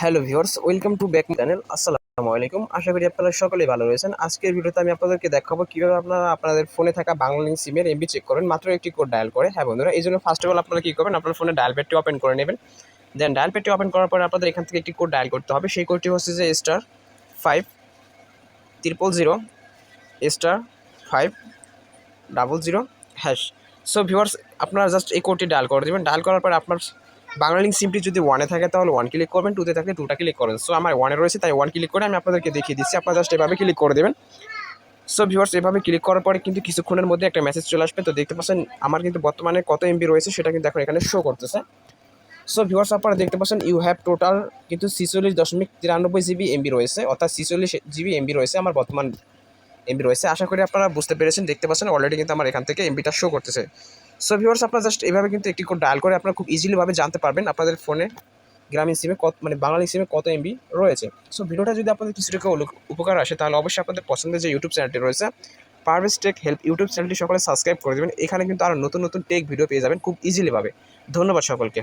Hello viewers, welcome to back channel. আসসালামু আলাইকুম। আশা করি আপনারা সকলেই ভালো রয়েছেন। আজকের ভিডিওতে আমি আপনাদেরকে দেখাবো কীভাবে আপনারা আপনাদের ফোনে থাকা বাংলালিং সিমের এমবি চেক করেন। মাত্র একটি কোড ডায়াল করে। হ্যাঁ বন্ধুরা, এই জন্য ফার্স্ট অফ অল আপনারা কী করবেন? আপনার ফোনে ডায়াল প্যাডটি ওপেন করে নেবেন। দেন ডায়াল প্যাডটি ওপেন করার পরে আপনাদের এখান থেকে একটি কোড ডায়াল করতে হবে। সেই কোডটি হচ্ছে যে star five triple zero star five double zero hash so viewers আপনারা জাস্ট এই কোডটি ডায়াল করে দেবেন। ডায়াল করার পরে আপনার বাংলালিং সিমটি যদি ওয়ানে থাকে তাহলে ওয়ান ক্লিক করবেন টুতে থাকলে টুটা ক্লিক করবেন। সো আমার ওয়ানে রয়েছে, তাই ওয়ান ক্লিক করে আমি আপনাদেরকে দেখিয়ে দিচ্ছি। আপনারা জাস্ট এভাবে ক্লিক করে দেবেন। সো ভিউয়ার্স এভাবে ক্লিক করার পরে কিন্তু কিছুক্ষণের মধ্যে একটা মেসেজ চলে আসবে। তো দেখতে পাচ্ছেন, আমার কিন্তু বর্তমানে কত এমবি রয়েছে সেটা কিন্তু এখন এখানে শো করতেছে। সো ভিউয়ার্স আপনারা দেখতে পাচ্ছেন ইউ হ্যাভ টোটাল কিন্তু ছিচল্লিশ দশমিক তিরানব্বই জিবি এমবি রয়েছে। অর্থাৎ ছিচল্লিশ জিবি এমবি রয়েছে আমার বর্তমান এমবি রয়েছে। আশা করি আপনারা বুঝতে পেরেছেন, দেখতে পাচ্ছেন অলরেডি কিন্তু আমার এখান থেকে এমবিটা শো করতেছে। সো ভিউয়ার্স আপনারা জাস্ট এভাবে কিন্তু একটি কোড ডায়াল করে আপনারা খুব ইজিলিভাবে জানতে পারবেন আপনাদের ফোনে গ্রামীণ সিমে কত মানে বাঙালি সিমে কত এমবি রয়েছে। সো ভিডিওটা যদি আপনাদের কিছুটা উপকার আসে, তাহলে অবশ্যই আপনাদের পছন্দের যে ইউটিউব চ্যানেলটি রয়েছে পারভেজ টেক হেল্প ইউটিউব চ্যানেলটি সকলে সাবস্ক্রাইব করে দেবেন। এখানে কিন্তু আরও নতুন নতুন টেক ভিডিও পেয়ে যাবেন খুব ইজিলিভাবে ধন্যবাদ সকলকে।